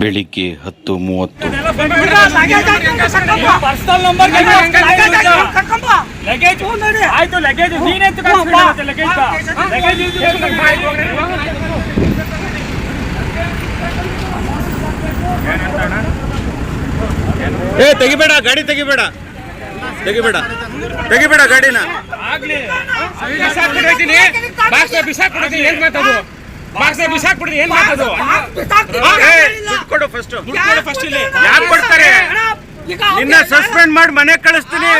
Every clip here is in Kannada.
ಬೆಳಿಗ್ಗೆ ಹತ್ತು ಮೂವತ್ತು. ಪರ್ಸನಲ್ ನಂಬರ್ ಲಗೇಜ್ ಆಯ್ತು ಲಗೇಜ್ ನೀನೆಂತ ಲಗೇಜ್ ಲಗೇಜ್ ಏ ತೆಗಿಬೇಡ ಗಾಡಿ ತೆಗಿಬೇಡ. ತೆಗಿಬೇಡ. ತೆಗಿಬೇಡ ಗಾಡಿನ. ಆಗ್ಲಿ. ಬಿಸಾಕ್ ಬಿಡೈತೀನಿ ಬಾಕ್ಸ್ ಬಿಸಾಕ್ ಬಿಡೈತೀನಿ ಏನ್ ಮಾತದು ಬಾಕ್ಸ್ ಬಿಸಾಕ್ಬಿಡ್ರಿ ಏನ್ ಕೊಡು ಫಸ್ಟ್ ಫಸ್ಟ್ ಇಲ್ಲಿ. ಯಾರು ಕೊಡ್ತಾರೆ? ನಿನ್ನ ಸಸ್ಪೆಂಡ್ ಮಾಡಿ ಮನೆ ಕಳಿಸ್ತೀನಿ.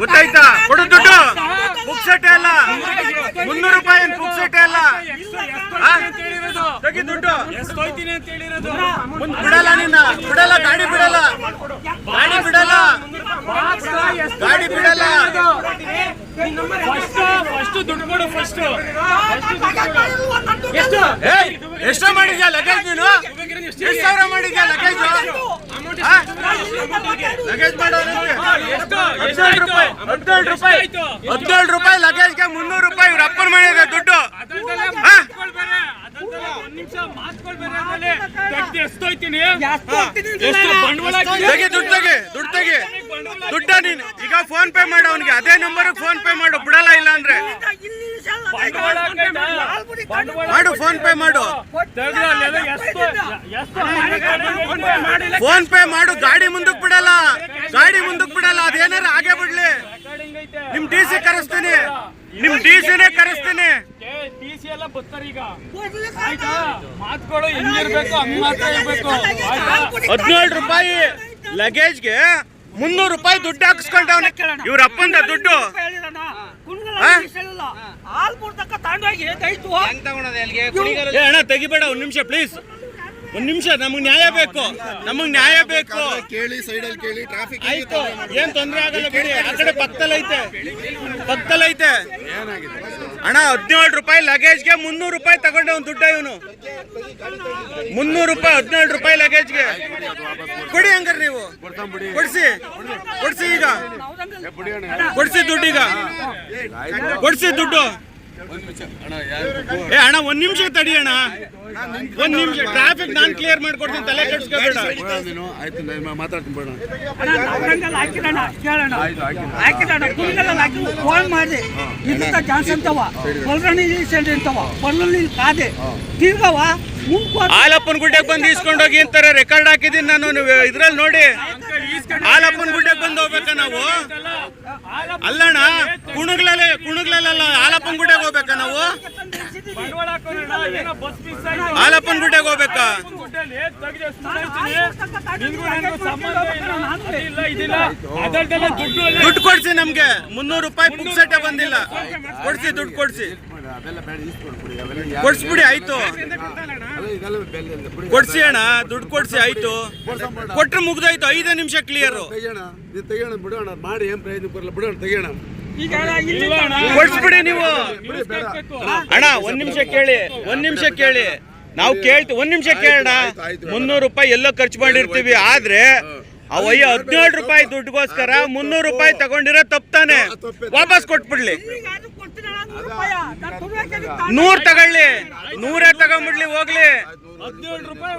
ಗೊತ್ತಾಯ್ತಾ? ಕೊಡು ದುಡ್ಡು. ಪುಕ್ಸಟೆ ಅಲ್ಲ ಮುನ್ನೂರು ರೂಪಾಯಿ ಬುಕ್ ಪುಕ್ಸಟೆ ಅಲ್ಲ? ತೆಗಿ ದುಡ್ಡು. ಬಿಡಲ್ಲ ನಿನ್ನ. ಬಿಡಲ್ಲ ಗಾಡಿ ಬಿಡಲ್ಲ. ಗಾಡಿ ಬಿಡಲ್ಲ. ಗಾಡಿ ಬಿಡಲ್ಲ. ಫಸ್ಟ್ ಫಸ್ಟ್ ದುಡ್ಡು ಕೊಡು ಫಸ್ಟ್ ಎಷ್ಟು ಮಾಡಿದ್ಯಾ ಲಗೇಜ್ ನೀನು? ಎಷ್ಟು ಸಾವಿರ ಮಾಡಿದ್ಯಾ ಲಗೇಜ್ ಲಗೇಜ್ ಮಾಡೋದು ಹದಿನೇಳು ರೂಪಾಯಿ ಹದಿನೇಳು ರೂಪಾಯಿ ಹದಿನೇಳು ರೂಪಾಯಿ ಲಗೇಜ್ಗೆ ಮುನ್ನೂರು ರೂಪಾಯಿ, ಇವ್ರ ಅಪ್ಪನ ಮನೆಗೆ ದುಡ್ಡು? ದುಡ್ಡು ದುಡ್ಡು ತೆಗಿ. ದುಡ್ಡ ನೀನು. ಈಗ ಫೋನ್ ಪೇ ಮಾಡು ಅವನಿಗೆ. ಅದೇ ನಂಬರ್ ಫೋನ್ ಪೇ ಮಾಡು. ಬಿಡಲ್ಲ ಇಲ್ಲ ಅಂದ್ರೆ ಮಾಡು ಫೋನ್ ಪೇ ಮಾಡು. ಫೋನ್ ಪೇ ಮಾಡು ಗಾಡಿ ಮುಂದಕ್ ಬಿಡಲ್ಲ. ಗಾಡಿ ಮುಂದಕ್ ಬಿಡಲ್ಲ. ಅದೇನಾರ ಆಗೇ ಬಿಡ್ಲಿ. ರೆಕಾರ್ಡಿಂಗ್ ಐತೆ. ನಿಮ್ ಡಿ ಸಿ ಕರೆಸ್ತೀನಿ. ನಿಮ್ ಡಿ ಸಿನೇ ಕರೆಸ್ತೀನಿ. ಸಿ ಎಲ್ಲ ಬರ್ತಾರೆ ಈಗ. ಆಯ್ತಾ? ಮಾತುಗಳು ಹೆಂಗಿರ್ಬೇಕು ಹಂಗ್ ಮಾತ್ರ ಇರ್ಬೇಕು ಆಯ್ತಾ? ಹದಿನೇಳು ರೂಪಾಯಿ ಲಗೇಜ್ಗೆ ಮುನ್ನೂರು ರೂಪಾಯಿ ದುಡ್ಡು ಹಾಕಿಸ್ಕೊಂಡವನ. ಇವ್ರ ಅಪ್ಪಂದ ದುಡ್ಡು. ಹಾಲ್ ಕೊಡ್ತಕ್ಕ ತಗೊಂಡೋಗಿ ದಯತು ಏ ಅಣ್ಣ ತೆಗಿಬೇಡ ಒಂದ್ ನಿಮಿಷ ಪ್ಲೀಸ್ ಒಂದ್ ನಿಮಿಷ ನಮಗ್ ನ್ಯಾಯ ಬೇಕು. ನಮಗ್ ನ್ಯಾಯ ಬೇಕು. ಕೇಳಿ ಸೈಡಲ್ಲಿ ಕೇಳಿ ಟ್ರಾಫಿಕ್ ಆಯ್ತು. ಏನ್ ತೊಂದ್ರೆ ಆಗಲ್ಲ ಬಿಡಿ. ಆ ಕಡೆ ಪಕ್ಕದಲ್ಲೈತೆ ಪಕ್ಕದಲ್ಲೈತೆ ಅಣ್ಣ, ಹದಿನೇಳು ರೂಪಾಯಿ ಲಗೇಜ್ಗೆ ಮುನ್ನೂರು ರೂಪಾಯಿ ತಗೊಂಡೆ ಒಂದು ದುಡ್ಡ ಇವನು. ಮುನ್ನೂರು ರೂಪಾಯಿ, ಹದಿನೇಳು ರೂಪಾಯಿ ಲಗೇಜ್ಗೆ ಕೊಡಿ ಹಂಗಾರೆ ನೀವು. ಕೊಡಿಸಿ. ಕೊಡಿಸಿ ಈಗ. ಕೊಡ್ಸಿ ದುಡ್ಡು ಈಗ. ಕೊಡ್ಸಿ ದುಡ್ಡು. ಏ ಅಣ್ಣ ಒಂದ್ ನಿಮಿಷ ತಡಿ ಅಣ್ಣ. ಒಂದ್ ನಿಮಿಷ. ಟ್ರಾಫಿಕ್ ನಾನ್ ಕ್ಲಿಯರ್ ಮಾಡ್ಕೊಡ್ತೀನಿ ತಲೆ ಕೆಡ್ಸ್ಕೊಬೇಡ. ನೀನು. ಆಯ್ತು ನಾನು ಮಾತಾಡ್ತೀನಿ ಫೋನ್ ಮಾಡಿ. ಇದಕ್ಕ ಚಾನ್ಸ್ ಅಂತವ. ಕೊಲ್ರಣಿ ಸೆಂಟ್ರ್ ಅಂತವ. ಕೊಲ್ಲಲ್ಲಿ ಕಾದೆ. ತಿರ್ಗವ ಹಾಲಪ್ಪನ ಗುಡ್ಡೆಗೆ ಬಂದು ಇಸ್ಕೊಂಡೋಗಿ ಅಂತಾರೆ. ರೆಕಾರ್ಡ್ ಹಾಕಿದೀನಿ ನಾನು. ನೀವು ಇದ್ರಲ್ಲಿ ನೋಡಿ. ಹಾಲಪ್ಪನ ಗುಡ್ಡಕ್ ಬಂದು ಹೋಗ್ಬೇಕ ನಾವು? ಅಲ್ಲಣ್ಣ. ಕುಣಗ್ಲಲ್ಲೇ ಕುಣಗ್ಲಲ್ಲ ಹಾಲಪ್ಪನ ಗುಡ್ಡೆಗೆ ಹೋಗ್ಬೇಕಾ ನಾವು? ಬಂಡವಾಳ ಹಾಕೋಣ ಏನೋ ಬಸ್ ಮಿಸ್ ಆಯ್ತು ಹಾಲಪ್ಪನ ಗುಡ್ಡೆಗೆ ಹೋಗ್ಬೇಕಾ? ದುಡ್ಡು ಕೊಡ್ಸಿ ನಮ್ಗೆ. ಮುನ್ನೂರು ರೂಪಾಯಿ ಪುಕ್ಸಟ್ಟೆ ಬಂದಿಲ್ಲ. ಕೊಡ್ಸಿ, ದುಡ್ಡು ಕೊಡ್ಸಿ. ಕೊಡ್ಸ್ಬಿಡಿ, ಆಯ್ತು. ಕೊಡ್ಸಿ ಅಣ್ಣ, ದುಡ್ಡು ಕೊಡ್ಸಿ, ಆಯ್ತು. ಕೊಟ್ರೆ ಮುಗ್ದಾಯ್ತು, ಐದೇ ನಿಮಿಷ ಕ್ಲಿಯರ್ ಮಾಡಿ, ಏನ್ ಪ್ರಯತ್ನ ಬರಲ್ಲ ಬಿಡೋಣ, ತೆಗಿಯೋಣ. ಕೊಡ್ಸ್ಬಿಡಿ ನೀವು. ಅಣ್ಣ ಒಂದ್ ನಿಮಿಷ ಕೇಳಿ ಒಂದ್ ನಿಮಿಷ ಕೇಳಿ. ನಾವು ಕೇಳ್ತೀವಿ ಒಂದ್ ನಿಮಿಷ ಕೇಳೋಣ. ಮುನ್ನೂರು ರೂಪಾಯಿ ಎಲ್ಲೋ ಖರ್ಚು ಮಾಡಿರ್ತೀವಿ ಆದ್ರೆ ಅವಯ್ಯ ಹದಿನೇಳು ರೂಪಾಯಿ ದುಡ್ಡುಗೋಸ್ಕರ ಮುನ್ನೂರು ರೂಪಾಯಿ ತಗೊಂಡಿರೋ ತಪ್ತಾನೆ. ವಾಪಸ್ ಕೊಟ್ಬಿಡ್ಲಿ. ನೂರ್ ತಗೊಳ್ಳಿ. ನೂರೇ ತಗೊಂಡ್ಬಿಡ್ಲಿ ಹೋಗ್ಲಿ. ಹದಿನೇಳು ರೂಪಾಯಿ